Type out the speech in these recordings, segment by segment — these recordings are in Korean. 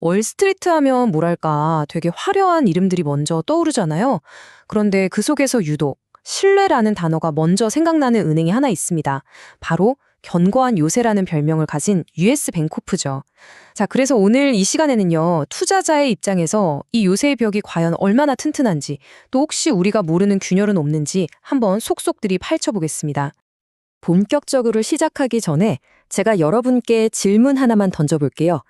월스트리트 하면 뭐랄까 되게 화려한 이름들이 먼저 떠오르잖아요. 그런데 그 속에서 유독 신뢰라는 단어가 먼저 생각나는 은행이 하나 있습니다. 바로 견고한 요새라는 별명을 가진 US 뱅코프죠. 자, 그래서 오늘 이 시간에는요, 투자자의 입장에서 이 요새의 벽이 과연 얼마나 튼튼한지, 또 혹시 우리가 모르는 균열은 없는지 한번 속속들이 파헤쳐보겠습니다. 본격적으로 시작하기 전에 제가 여러분께 질문 하나만 던져볼게요.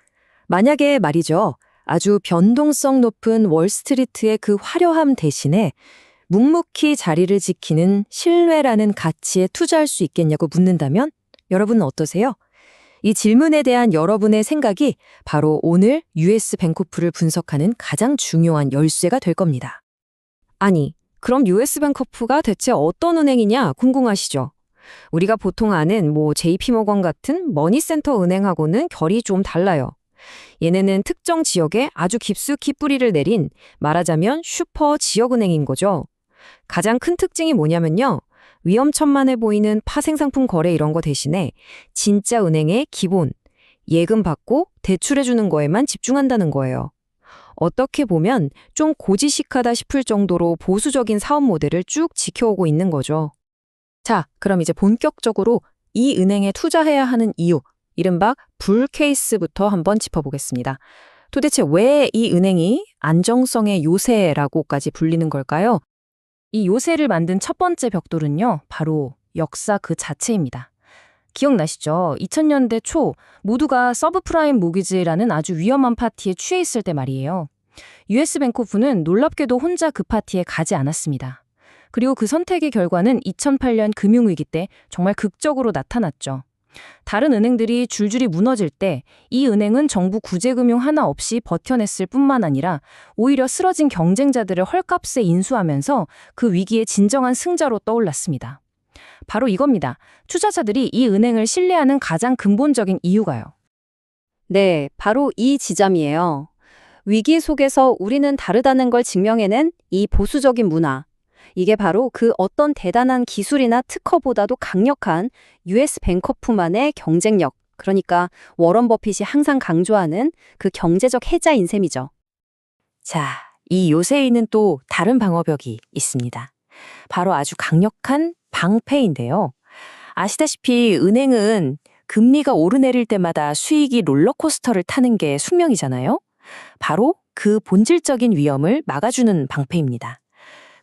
만약에 말이죠. 아주 변동성 높은 월스트리트의 그 화려함 대신에 묵묵히 자리를 지키는 신뢰라는 가치에 투자할 수 있겠냐고 묻는다면 여러분은 어떠세요? 이 질문에 대한 여러분의 생각이 바로 오늘 US 뱅코프를 분석하는 가장 중요한 열쇠가 될 겁니다. 아니, 그럼 US 뱅코프가 대체 어떤 은행이냐 궁금하시죠? 우리가 보통 아는 뭐 JP모건 같은 머니센터 은행하고는 결이 좀 달라요. 얘네는 특정 지역에 아주 깊숙이 뿌리를 내린 말하자면 슈퍼 지역은행인 거죠. 가장 큰 특징이 뭐냐면요. 위험천만해 보이는 파생상품 거래 이런 거 대신에 진짜 은행의 기본, 예금 받고 대출해주는 거에만 집중한다는 거예요. 어떻게 보면 좀 고지식하다 싶을 정도로 보수적인 사업 모델을 쭉 지켜오고 있는 거죠. 자, 그럼 이제 본격적으로 이 은행에 투자해야 하는 이유, 이른바 불 케이스부터 한번 짚어보겠습니다. 도대체 왜 이 은행이 안정성의 요새라고까지 불리는 걸까요? 이 요새를 만든 첫 번째 벽돌은요, 바로 역사 그 자체입니다. 기억나시죠? 2000년대 초 모두가 서브프라임 모기지라는 아주 위험한 파티에 취해 있을 때 말이에요. US 뱅코프는 놀랍게도 혼자 그 파티에 가지 않았습니다. 그리고 그 선택의 결과는 2008년 금융위기 때 정말 극적으로 나타났죠. 다른 은행들이 줄줄이 무너질 때 이 은행은 정부 구제금융 하나 없이 버텨냈을 뿐만 아니라 오히려 쓰러진 경쟁자들을 헐값에 인수하면서 그 위기의 진정한 승자로 떠올랐습니다. 바로 이겁니다. 투자자들이 이 은행을 신뢰하는 가장 근본적인 이유가요. 네, 바로 이 지점이에요. 위기 속에서 우리는 다르다는 걸 증명해낸 이 보수적인 문화. 이게 바로 그 어떤 대단한 기술이나 특허보다도 강력한 US 뱅커프만의 경쟁력, 그러니까 워런 버핏이 항상 강조하는 그 경제적 해자인 셈이죠. 자, 이 요새에는 또 다른 방어벽이 있습니다. 바로 아주 강력한 방패인데요. 아시다시피 은행은 금리가 오르내릴 때마다 수익이 롤러코스터를 타는 게 숙명이잖아요. 바로 그 본질적인 위험을 막아주는 방패입니다.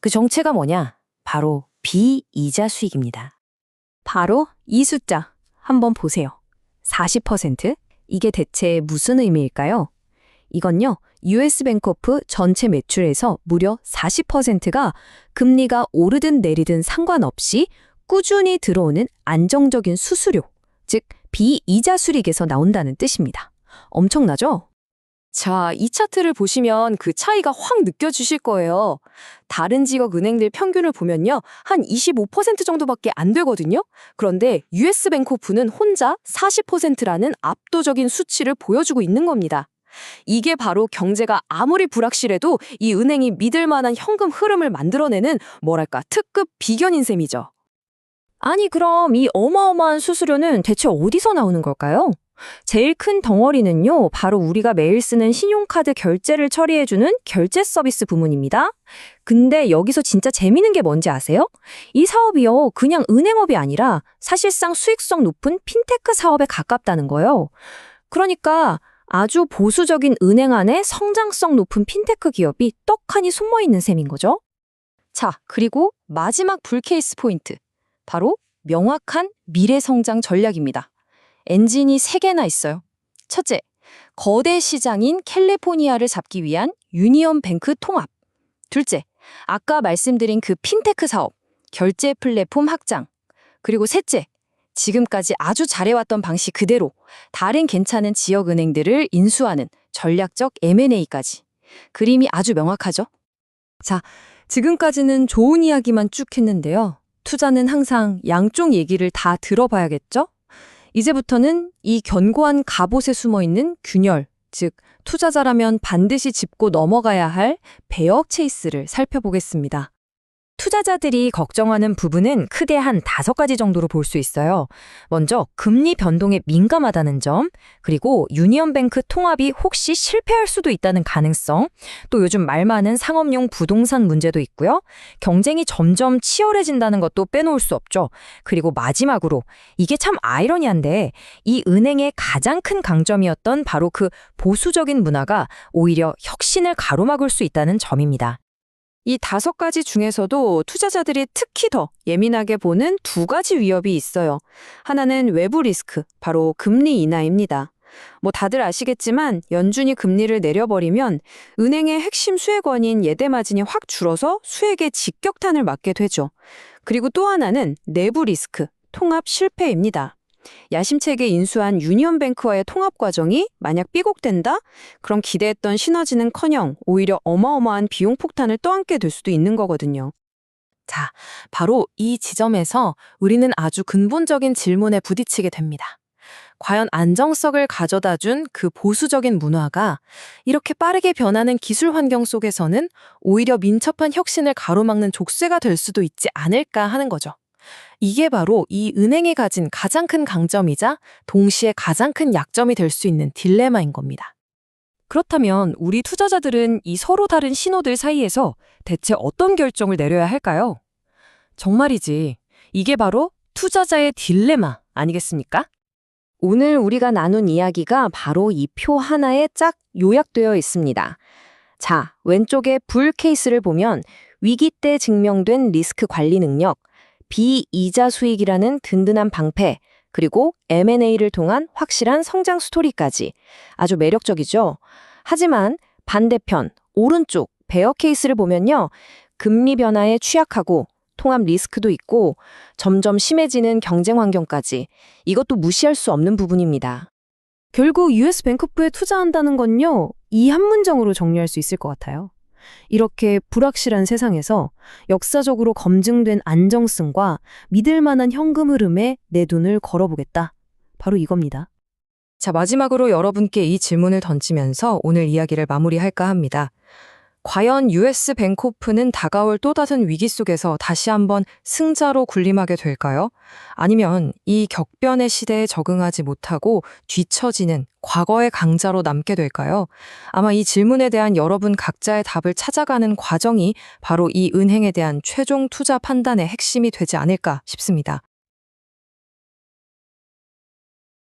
그 정체가 뭐냐? 바로 비이자 수익입니다. 바로 이 숫자 한번 보세요. 40%? 이게 대체 무슨 의미일까요? 이건요, US 뱅코프 전체 매출에서 무려 40%가 금리가 오르든 내리든 상관없이 꾸준히 들어오는 안정적인 수수료, 즉 비이자 수익에서 나온다는 뜻입니다. 엄청나죠? 자, 이 차트를 보시면 그 차이가 확 느껴지실 거예요. 다른 지역 은행들 평균을 보면요. 한 25% 정도밖에 안 되거든요. 그런데 US 뱅코프는 혼자 40%라는 압도적인 수치를 보여주고 있는 겁니다. 이게 바로 경제가 아무리 불확실해도 이 은행이 믿을 만한 현금 흐름을 만들어내는 뭐랄까 특급 비견인 셈이죠. 아니 그럼 이 어마어마한 수수료는 대체 어디서 나오는 걸까요? 제일 큰 덩어리는요, 바로 우리가 매일 쓰는 신용카드 결제를 처리해주는 결제 서비스 부문입니다. 근데 여기서 진짜 재미있는 게 뭔지 아세요? 이 사업이요, 그냥 은행업이 아니라 사실상 수익성 높은 핀테크 사업에 가깝다는 거예요. 그러니까 아주 보수적인 은행 안에 성장성 높은 핀테크 기업이 떡하니 숨어 있는 셈인 거죠. 자, 그리고 마지막 불케이스 포인트. 바로 명확한 미래 성장 전략입니다. 엔진이 3개나 있어요. 첫째, 거대 시장인 캘리포니아를 잡기 위한 유니언 뱅크 통합. 둘째, 아까 말씀드린 그 핀테크 사업, 결제 플랫폼 확장. 그리고 셋째, 지금까지 아주 잘해왔던 방식 그대로 다른 괜찮은 지역 은행들을 인수하는 전략적 M&A까지. 그림이 아주 명확하죠? 자, 지금까지는 좋은 이야기만 쭉 했는데요. 투자는 항상 양쪽 얘기를 다 들어봐야겠죠? 이제부터는 이 견고한 갑옷에 숨어 있는 균열, 즉 투자자라면 반드시 짚고 넘어가야 할 배역 체이스를 살펴보겠습니다. 투자자들이 걱정하는 부분은 크게 한 다섯 가지 정도로 볼 수 있어요. 먼저 금리 변동에 민감하다는 점, 그리고 유니언뱅크 통합이 혹시 실패할 수도 있다는 가능성, 또 요즘 말 많은 상업용 부동산 문제도 있고요. 경쟁이 점점 치열해진다는 것도 빼놓을 수 없죠. 그리고 마지막으로 이게 참 아이러니한데 이 은행의 가장 큰 강점이었던 바로 그 보수적인 문화가 오히려 혁신을 가로막을 수 있다는 점입니다. 이 다섯 가지 중에서도 투자자들이 특히 더 예민하게 보는 두 가지 위협이 있어요. 하나는 외부 리스크, 바로 금리 인하입니다. 뭐 다들 아시겠지만 연준이 금리를 내려버리면 은행의 핵심 수혜권인 예대 마진이 확 줄어서 수익에 직격탄을 맞게 되죠. 그리고 또 하나는 내부 리스크, 통합 실패입니다. 야심차게 인수한 유니언뱅크와의 통합 과정이 만약 삐곡된다? 그럼 기대했던 시너지는커녕 오히려 어마어마한 비용 폭탄을 떠안게 될 수도 있는 거거든요. 자, 바로 이 지점에서 우리는 아주 근본적인 질문에 부딪히게 됩니다. 과연 안정성을 가져다 준 그 보수적인 문화가 이렇게 빠르게 변하는 기술 환경 속에서는 오히려 민첩한 혁신을 가로막는 족쇄가 될 수도 있지 않을까 하는 거죠. 이게 바로 이 은행이 가진 가장 큰 강점이자 동시에 가장 큰 약점이 될 수 있는 딜레마인 겁니다. 그렇다면 우리 투자자들은 이 서로 다른 신호들 사이에서 대체 어떤 결정을 내려야 할까요? 정말이지. 이게 바로 투자자의 딜레마 아니겠습니까? 오늘 우리가 나눈 이야기가 바로 이 표 하나에 쫙 요약되어 있습니다. 자, 왼쪽에 불 케이스를 보면 위기 때 증명된 리스크 관리 능력, 비이자 수익이라는 든든한 방패, 그리고 M&A를 통한 확실한 성장 스토리까지 아주 매력적이죠. 하지만 반대편 오른쪽 베어 케이스를 보면요. 금리 변화에 취약하고 통합 리스크도 있고 점점 심해지는 경쟁 환경까지 이것도 무시할 수 없는 부분입니다. 결국 US 뱅크프에 투자한다는 건요. 이 한 문장으로 정리할 수 있을 것 같아요. 이렇게 불확실한 세상에서 역사적으로 검증된 안정성과 믿을 만한 현금 흐름에 내 돈을 걸어보겠다. 바로 이겁니다. 자, 마지막으로 여러분께 이 질문을 던지면서 오늘 이야기를 마무리할까 합니다. 과연 US 뱅코프는 다가올 또 다른 위기 속에서 다시 한번 승자로 군림하게 될까요? 아니면 이 격변의 시대에 적응하지 못하고 뒤처지는 과거의 강자로 남게 될까요? 아마 이 질문에 대한 여러분 각자의 답을 찾아가는 과정이 바로 이 은행에 대한 최종 투자 판단의 핵심이 되지 않을까 싶습니다.